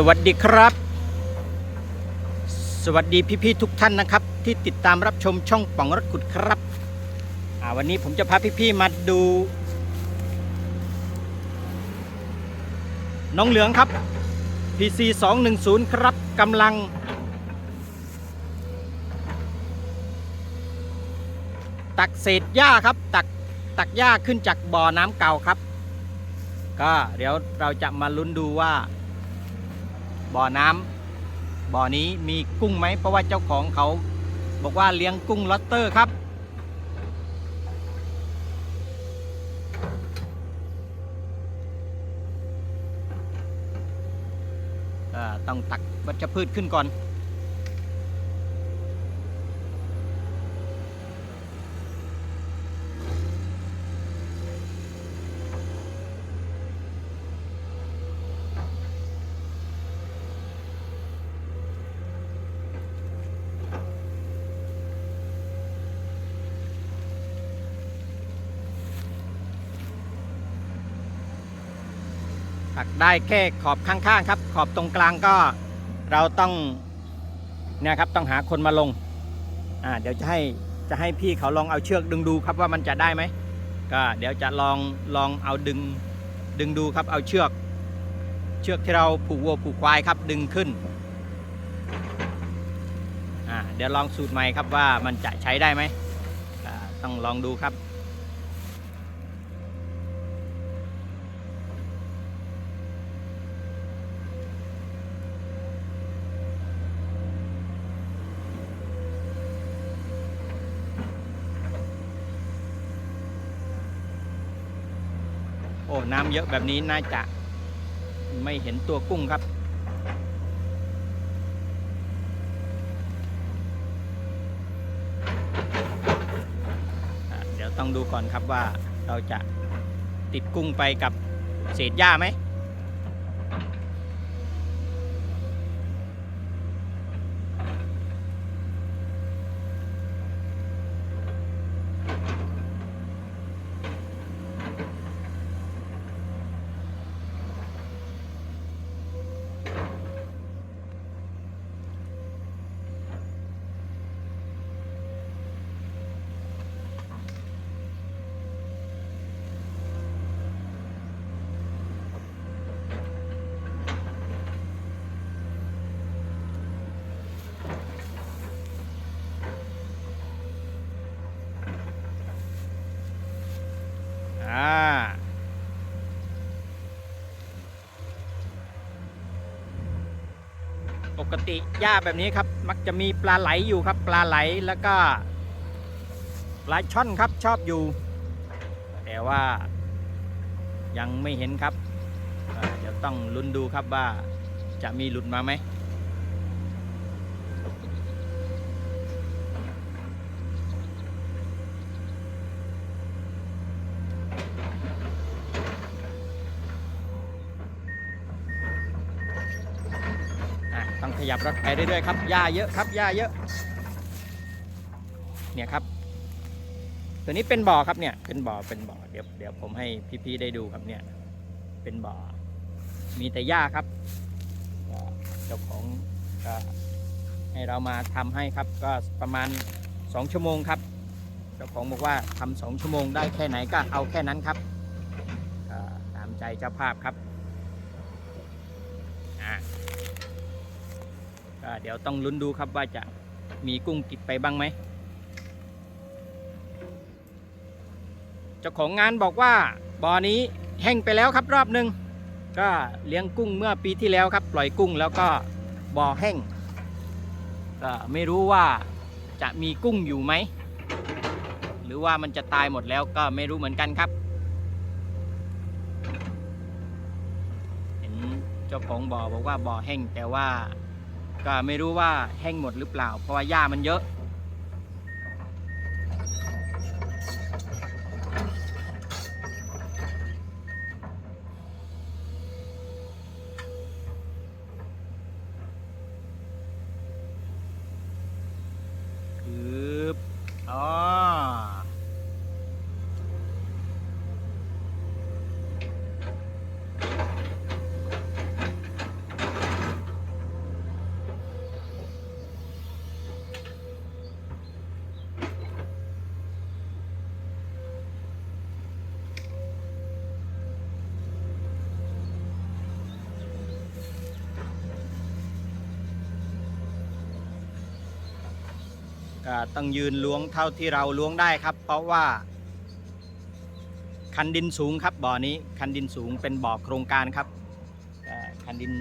สวัสดีครับ สวัสดีพี่ๆทุกท่านนะครับ ที่ติดตามรับชมช่องป่องรถขุดครับวันนี้ผมจะพาพี่ๆมาดู น้องเหลืองครับ PC 210ครับกำลัง ตักเศษหญ้าครับตักตักหญ้าขึ้นจากบ่อน้ำเก่าครับ ก็เดี๋ยวเราจะมาลุ้นดูว่า บ่อน้ำบ่อนี้มีกุ้งไหมเพราะว่าเจ้าของเขาบอกว่าเลี้ยงกุ้งลอตเตอร์ครับ ต้องตักวัชพืชขึ้นก่อน ได้แค่ขอบข้างๆครับ ขอบตรงกลางก็เราต้องเนี่ยครับต้องหาคนมาลงอ่าเดี๋ยวจะให้จะให้พี่เขาลองเอาเชือกดึงดูครับว่ามันจะได้ไหมก็เดี๋ยวจะลองลองเอาดึงดึงดูครับเอาเชือก เชือกที่เราผูกวัวผูกควายครับดึงขึ้นอ่าเดี๋ยวลองสูตรใหม่ครับว่ามันจะใช้ได้ไหมต้องลองดูครับ น้ำเยอะแบบนี้น่าจะไม่เห็นตัวกุ้งครับ เดี๋ยวต้องดูก่อนครับว่าเราจะติดกุ้งไปกับเศษหญ้าไหม อ่า ป กติหญ้าแบบนี้ครับ มักจะมีปลาไหลอยู่ครับ ปลาไหลแล้วก็ปลาช่อนครับชอบอยู่ แต่ว่ายังไม่เห็นครับเดี๋ยวต้องลุ้นดูครับว่าจะมีหลุดมาไหม อะต้องข ยับรถไปเรื่อยๆครับหญ้าเยอะครับหญ้าเยอะ เนี่ยครับ ตัวนี้เป็นบ่อครับเนี่ย เป็นบ่อเป็นบ่อเดี๋ยวเดี๋ยวผมให้พี่ๆได้ดูครับเนี่ย เป็นบ่อ มีแต่หญ้าครับเจ้าของก็ให้เรามาทำให้ครับ ก็ประมาณ 2 ชั่วโมงครับ เจ้าของบอกว่าทำสองชั่วโมงได้แค่ไหนก็เอาแค่นั้นครับตามใจเจ้าภาพครับ อะ ก็ เดี๋ยวต้องลุ้นดูครับว่าจะมีกุ้งติดไปบ้างไหม เจ้าของงานบอกว่าบ่อนี้แห้งไปแล้วครับรอบหนึ่งก็เลี้ยงกุ้งเมื่อปีที่แล้วครับ ปล่อยกุ้งแล้วก็บ่อแห้งก็ไม่รู้ว่าจะมีกุ้งอยู่ไหม หรือว่ามันจะตายหมดแล้วก็ไม่รู้เหมือนกันครับ เห็นเจ้าของบ่อบอกว่าบ่อแห้งแต่ว่า ก็ไม่รู้ว่าแห้งหมดหรือเปล่า เพราะว่าหญ้ามันเยอะ คืออ๋อ ก็ ต้องยืนล้วงเท่าที่เราล้วงได้ครับ เพราะว่า คันดินสูงครับบ่อนี้คันดินสูงเป็นบ่อโครงการครับแต่คันดิน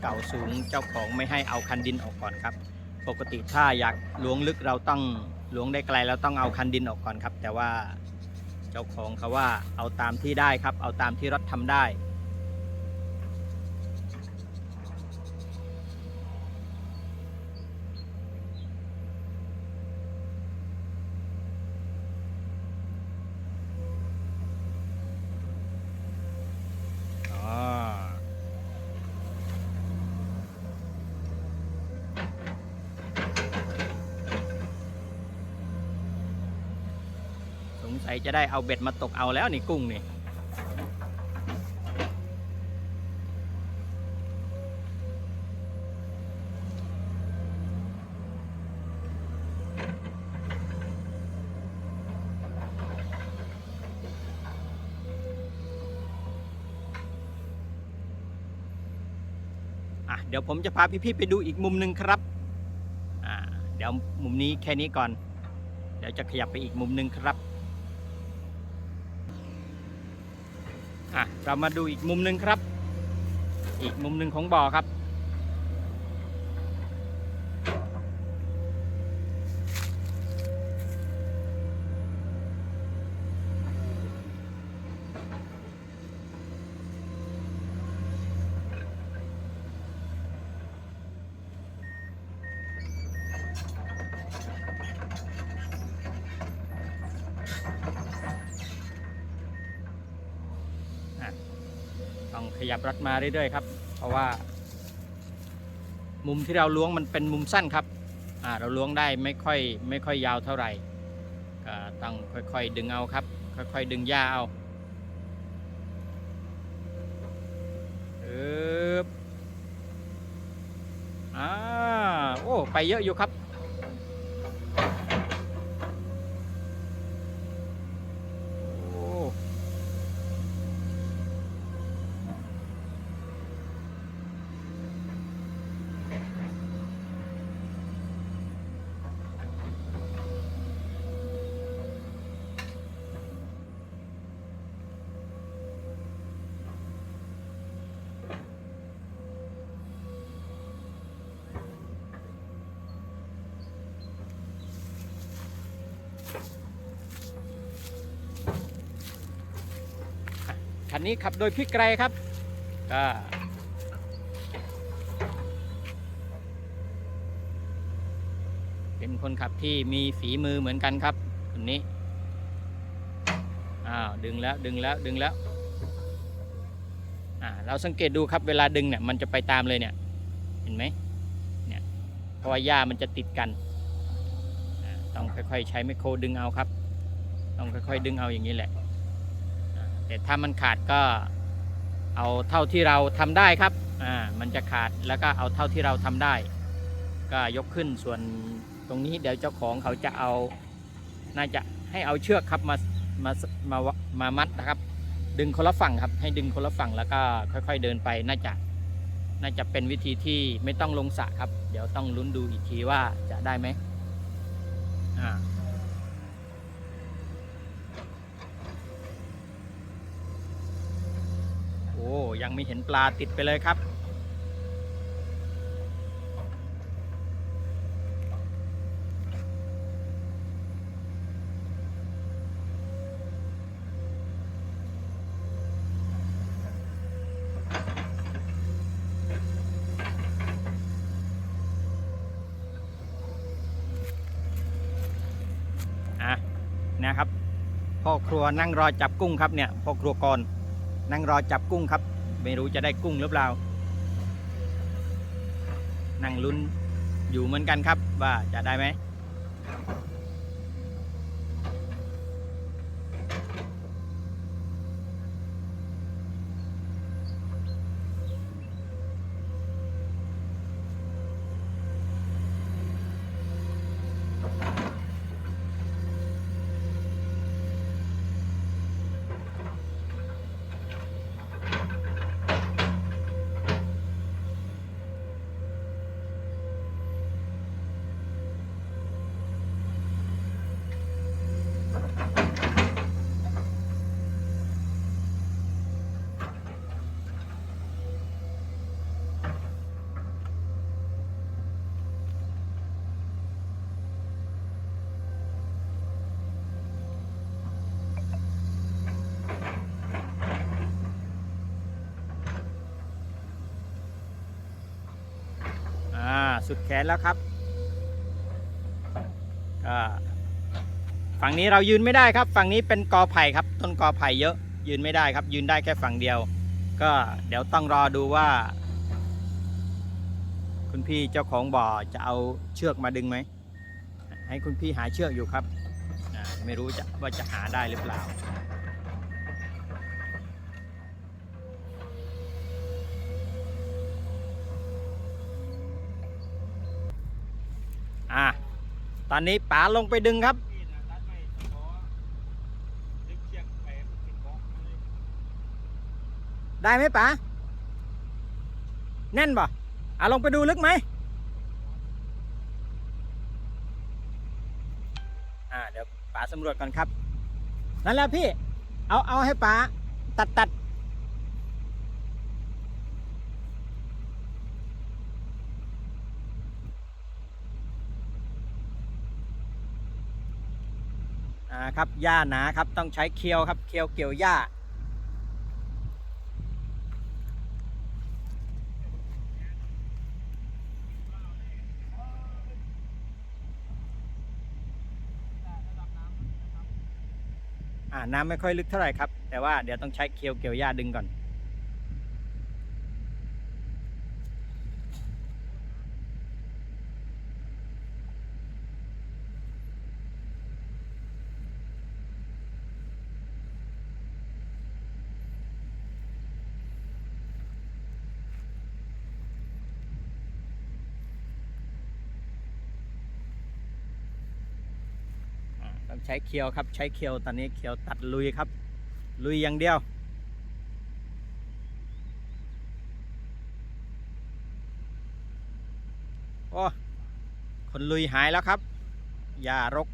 เก่าสูงเจ้าของไม่ให้เอาคันดินออกก่อนครับ ปกติถ้าอยากล้วงลึกเราต้องล้วงได้ไกลเราต้องเอาคันดินออกก่อนครับ แต่ว่าเจ้าของเขาว่าเอาตามที่ได้ครับ เอาตามที่รถทำได้ อ๋อ สงสัย จะได้เอาเบ็ดมาตกเอาแล้วนี่กุ้งนี่อะเดี๋ยวผมจะพาพี่ๆไปดูอีกมุมหนึ่งครับอ่าเดี๋ยวมุมนี้แค่นี้ก่อน เดี๋ยวจะขยับไปอีกมุมหนึ่งครับ อะ เรามาดูอีกมุมหนึ่งครับ อีกมุมหนึ่งของบ่อครับ ขยับรัดมาเรื่อยๆครับ เพราะว่า มุมที่เราล้วงมันเป็นมุมสั้นครับอ่าเราล้วงได้ไม่ค่อยไม่ค่อยยาวเท่าไหร่ก็ต้องค่อยๆดึงเอาครับ ค่อยๆดึงหญ้าเอาอึบอ่าโอ้ไปเยอะอยู่ครับ คันนี้ขับโดยพี่ไกรครับก็เป็นคนขับที่มีฝีมือเหมือนกันครับคนนี้อ้าวดึงแล้วดึงแล้วดึงแล้วอ่าเราสังเกตดูครับเวลาดึงเนี่ยมันจะไปตามเลยเนี่ยเห็นไหมเนี่ยเพราะว่าหญ้ามันจะติดกันต้องค่อยๆ ใช้ไมโครดึงเอาครับ ต้องค่อยๆ ดึงเอาอย่างนี้แหละ แต่ถ้ามันขาดก็เอาเท่าที่เราทำได้ครับอ่ามันจะขาดแล้วก็เอาเท่าที่เราทำได้ ก็ยกขึ้นส่วนตรงนี้เดี๋ยวเจ้าของเขาจะเอาน่าจะให้เอาเชือกครับมามามามามัดนะครับ ดึงคนละฝั่งครับ ให้ดึงคนละฝั่งแล้วก็ค่อยๆเดินไปน่าจะน่าจะเป็นวิธีที่ไม่ต้องลงสระครับ เดี๋ยวต้องลุ้นดูอีกทีว่าจะได้ไหมอ่า โอ้ยังไม่เห็นปลาติดไปเลยครับ อะนะครับพ่อครัวนั่งรอจับกุ้งครับเนี่ยพ่อครัวกร นั่งรอจับกุ้งครับ ไม่รู้จะได้กุ้งหรือเปล่า นั่งลุ้นอยู่เหมือนกันครับว่าจะได้ไหม สุดแขนแล้วครับก็ฝั่งนี้เรายืนไม่ได้ครับ ฝั่งนี้เป็นกอไผ่ครับ ต้นกอไผ่เยอะ ยืนไม่ได้ครับ ยืนได้แค่ฝั่งเดียว ก็เดี๋ยวต้องรอดูว่า คุณพี่เจ้าของบ่อจะเอาเชือกมาดึงไหม ให้คุณพี่หาเชือกอยู่ครับ ไม่รู้จะว่าจะหาได้หรือเปล่า อะ ตอนนี้ป๋าลงไปดึงครับ ได้ไหมป๋าแน่นป่อะลงไปดูลึกไหมอ่าเดี๋ยวป๋าสำรวจก่อนครับ นั่นแหละพี่ เอาเอาให้ป๋าตัดตัด ครับหญ้าหนาครับต้องใช้เคียวครับเคียวเกี่ยวหญ้าอ่าน้ำไม่ค่อยลึกเท่าไหร่ครับ แต่ว่าเดี๋ยวต้องใช้เคียวเกี่ยวหญ้าดึงก่อน ต้องใช้เคียวครับ ใช้เคียวตอนนี้เคียวตัดลุยครับ ลุยอย่างเดียว โอ้คนลุยหายแล้วครับอย่ารก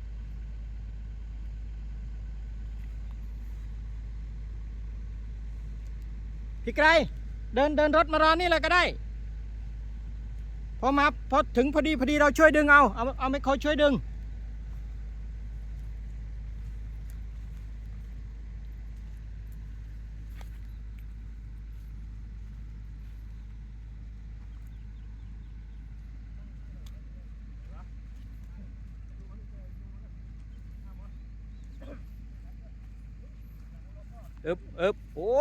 พี่ไกรเดินเดินรถมารอนี่เลยก็ได้พอมาพอถึงพอดีพอดีเราช่วยดึงเอาเอาเอาไม่เขาช่วยดึง อึบอึบโอ้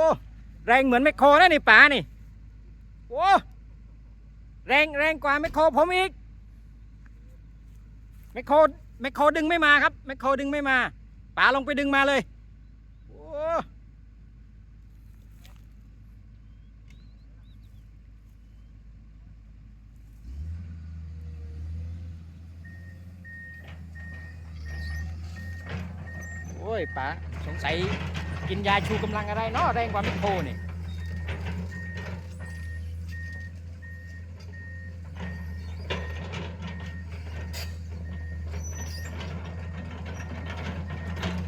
แรงเหมือนแมคโครนะนี่ป๋านี่โอ้แรงแรงกว่าแมคโครผมอีกแมคโครแมคโครดึงไม่มาครับแมคโครดึงไม่มาป๋าลงไปดึงมาเลยโอ้โอ้ยป๋าสงสัย กินยาชูกำลังอะไรเนาะแรงกว่ามคโคนี่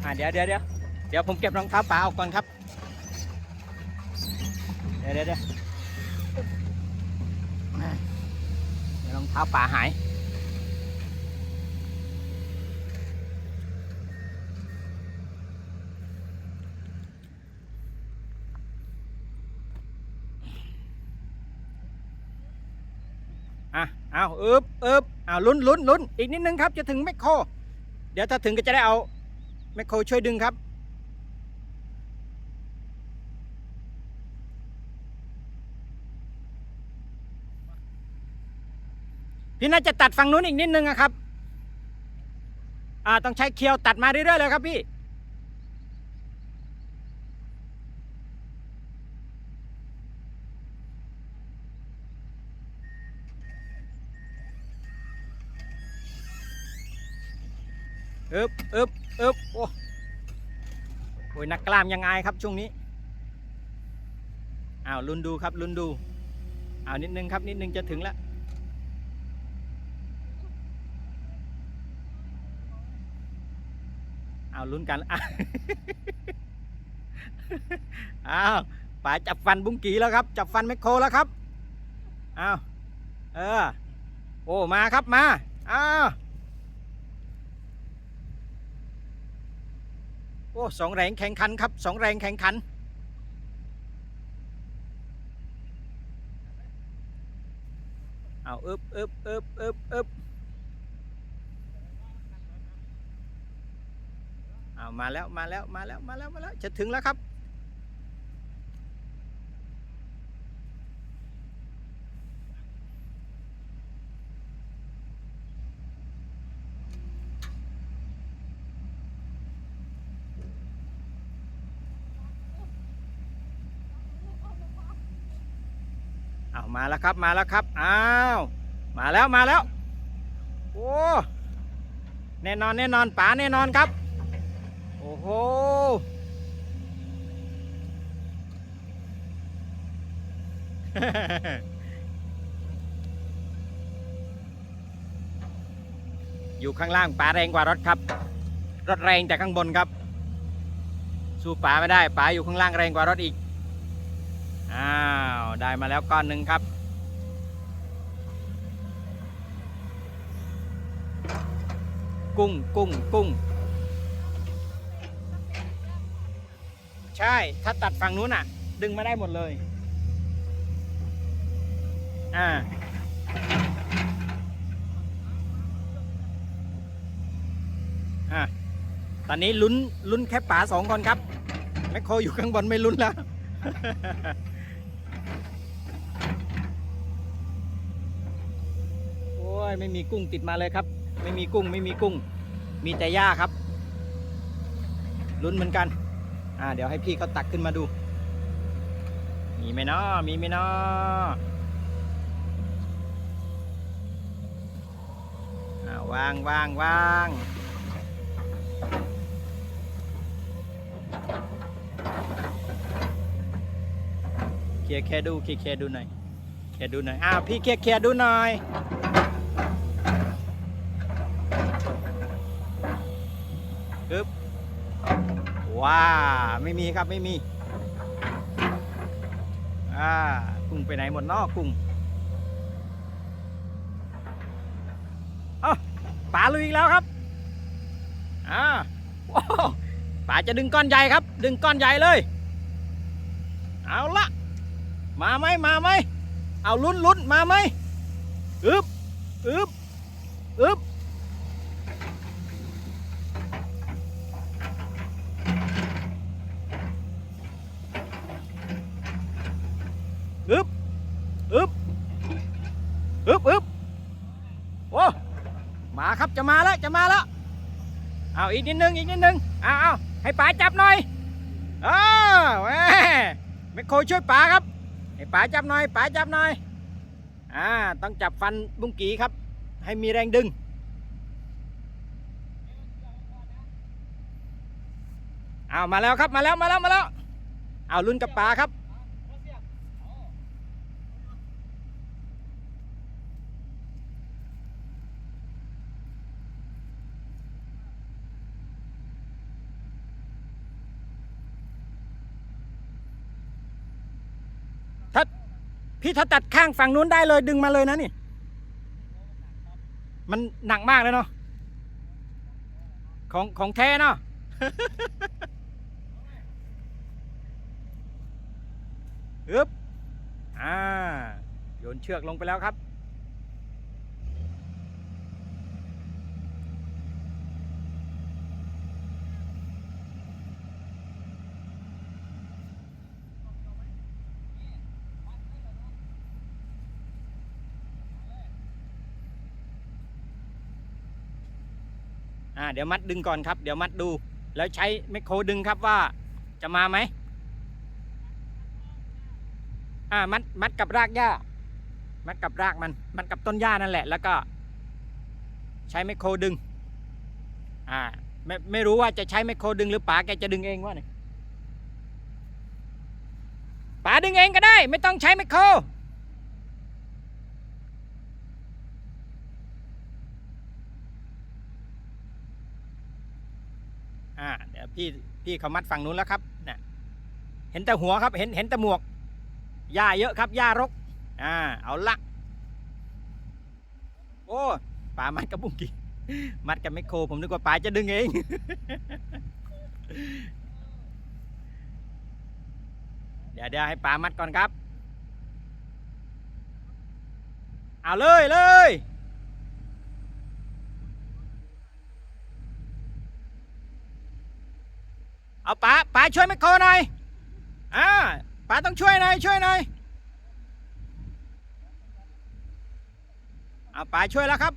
อ่าเดี๋ยวเดี๋ยวเดี๋ยวเดี๋ยวผมเก็บรองเท้าป๋าออกก่อนครับ เดี๋ยวเดี๋ยวเดี๋ยวรองเท้าป๋าหาย อะเอาอึบอึบเอาลุ้นลุ้นลุ้นอีกนิดนึงครับ จะถึงแมคโคร เดี๋ยวถ้าถึงก็จะได้เอาแมคโครช่วยดึงครับ พี่น่าจะตัดฝั่งนู้นอีกนิดนึงอะครับ อ่าต้องใช้เคียวตัดมาเรื่อยๆเลยครับพี่ อึบอึบอึบโอ้โหนักกล้ามยังไงครับช่วงนี้อ้าวลุนดูครับลุนดูอ้าวนิดนึงครับนิดนึงจะถึงแล้วเอาลุ้นกันอ้าวป๋าจับฟันบุ้งกีแล้วครับ จับฟันแมคโครแล้วครับอ้าวเออ โอ้ มาครับ มา อ้าว โอ้สองแรงแข่งขันครับสองแรงแข่งขัน เอาอึบอึบอึบอึบอึบเอามาแล้วมาแล้วมาแล้วมาแล้วมาแล้วจะถึงแล้วครับ มาแล้วครับมาแล้วครับอ้าวมาแล้วมาแล้วโอ้แน่นอนแน่นอนป๋าแน่นอนครับ โอ้โหอยู่ข้างล่างป๋าแรงกว่ารถครับ รถแรงจากข้างบนครับ สู้ป๋าไม่ได้ป๋าอยู่ข้างล่างแรงกว่ารถอีก อ้าว ได้มาแล้วก้อนหนึ่งครับ กุ้งกุ้งกุ้ง ใช่ ถ้าตัดฝั่งนู้นอะ ดึงมาได้หมดเลย อ่าอะตอนนี้ลุ้นลุ้นแค่ป๋าสองคนครับ แมคโครอยู่ข้างบนไม่ลุ้นแล้ว โอ้ย ไม่มีกุ้งติดมาเลยครับ ไม่มีกุ้งไม่มีกุ้ง มีแต่หญ้าครับ ลุ้นเหมือนกัน อ่า เดี๋ยวให้พี่เขาตักขึ้นมาดู มีไหมเนาะมีไหมเนาะอ่าวางวางวางเคลียร์แค่ดูเคลียร์ดูหน่อยแค่ดูหน่อยอ้าวพี่เคลียร์เคลียร์ดูหน่อย ว้าไม่มีครับไม่มีอ่ากุ้งไปไหนหมดนอกกุ้งเอ้าปลาลุยอีกแล้วครับอ่าว้าวปลาจะดึงก้อนใหญ่ครับ ดึงก้อนใหญ่เลย เอาละมาไหมมาไหมเอาลุ้นลุ้นมาไหมอึบอึบอึบอึบอึบอึบอึบโอ้มาครับ จะมาแล้ว เอาอีกนิดนึงอีกนิดนึง เอาเอาให้ป๋าจับหน่อยเออแหมไม่โคช่วยป๋าครับ ให้ป๋าจับหน่อยป๋าจับหน่อย อ่า ต้องจับฟันบุ้งกีครับ ให้มีแรงดึง เอามาแล้วครับมาแล้วมาแล้วมาแล้ว เอาลุ้นกับป๋าครับ พี่ถ้าตัดข้างฝั่งนู้นได้เลยดึงมาเลยนะนี่ มันหนักมากเลยเนาะของของแท้เนาะอึบอ่าโยนเชือกลงไปแล้วครับ อ่าเดี๋ยวมัดดึงก่อนครับ เดี๋ยวมัดดู แล้วใช้แมคโครดึงครับว่าจะมาไหมอ่ามัดมัดกับรากหญ้า มัดกับรากมัน มัดกับต้นหญ้านั่นแหละ แล้วก็ ใช้แมคโครดึง อ่า ไม่ไม่รู้ว่าจะใช้แมคโครดึงหรือป๋าแกจะดึงเองวะเนี่ยป๋าดึงเองก็ได้ ไม่ต้องใช้แมคโคร อ่าเดี๋ยวพี่พี่เขามัดฝั่งนู้นแล้วครับเนี่ยเห็นแต่หัวครับ เห็นเห็นแต่หมวกหญ้าเยอะครับหญ้ารก อ่า เอาละโอ้ป๋ามัดกับบุ้งกี้มัดกับไมโครผมนึกว่าป๋าจะดึงเอง เดี๋ยวเดี๋ยวให้ป๋ามัดก่อนครับ เอาเลยเลย เอาป๋าป๋าช่วยแมคโครหน่อยอ่าป๋าต้องช่วยหน่อยช่วยหน่อยเอาป๋าช่วยแล้วครับ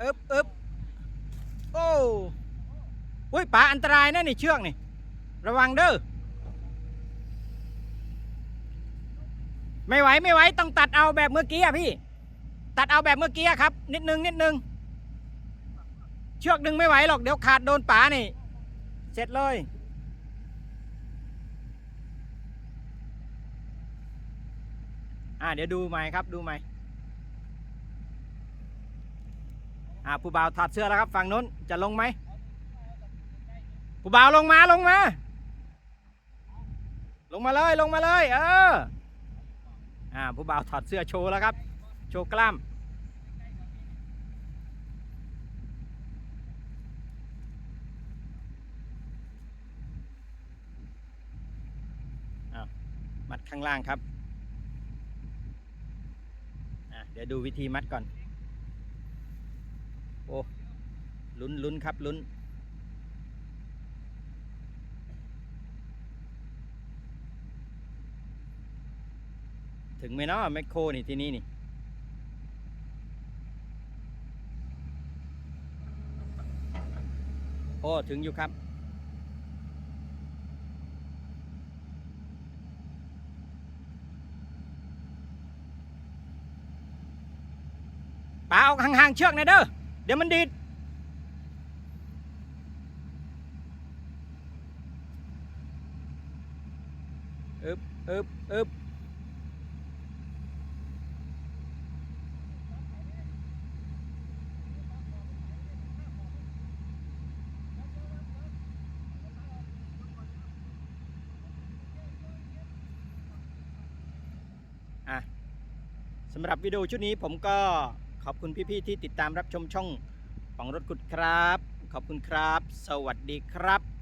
อึบอึบโอ้อุ้ยป๋าอันตรายนะนี่เชือกนี่ ระวังเด้อไม่ไหวไม่ไหวต้องตัดเอาแบบเมื่อกี้อะพี่ ตัดเอาแบบเมื่อกี้ครับ นิดนึงนิดนึงเชือกดึงไม่ไหวหรอกเดี๋ยวขาดโดนป๋านี่ เสร็จเลย อ่าเดี๋ยวดูใหม่ครับดูใหม่อ่าผู้บ่าวถอดเสื้อแล้วครับฝั่งนู้นจะลงไหมผู้บ่าวลงมาลงมา ลงมาเลยลงมาเลย เอออ่าผู้บ่าวถอดเสื้อโชว์แล้วครับ โชว์กล้ามมัดข้างล่างครับ อะ เดี๋ยวดูวิธีมัดก่อน โอ้ ลุ้นลุ้นครับลุ้น ถึงไหมเนาะแมคโครนี่ที่นี่นี่โอ้ ถึงอยู่ครับ ป่าเอาห่างๆเชือกนะเด้อ เดี๋ยวมันดีด อึบอึบอึบอะสำหรับวิดีโอชุดนี้ผมก็ ขอบคุณพี่ๆที่ติดตามรับชมช่องของรถขุดครับ ขอบคุณครับ สวัสดีครับ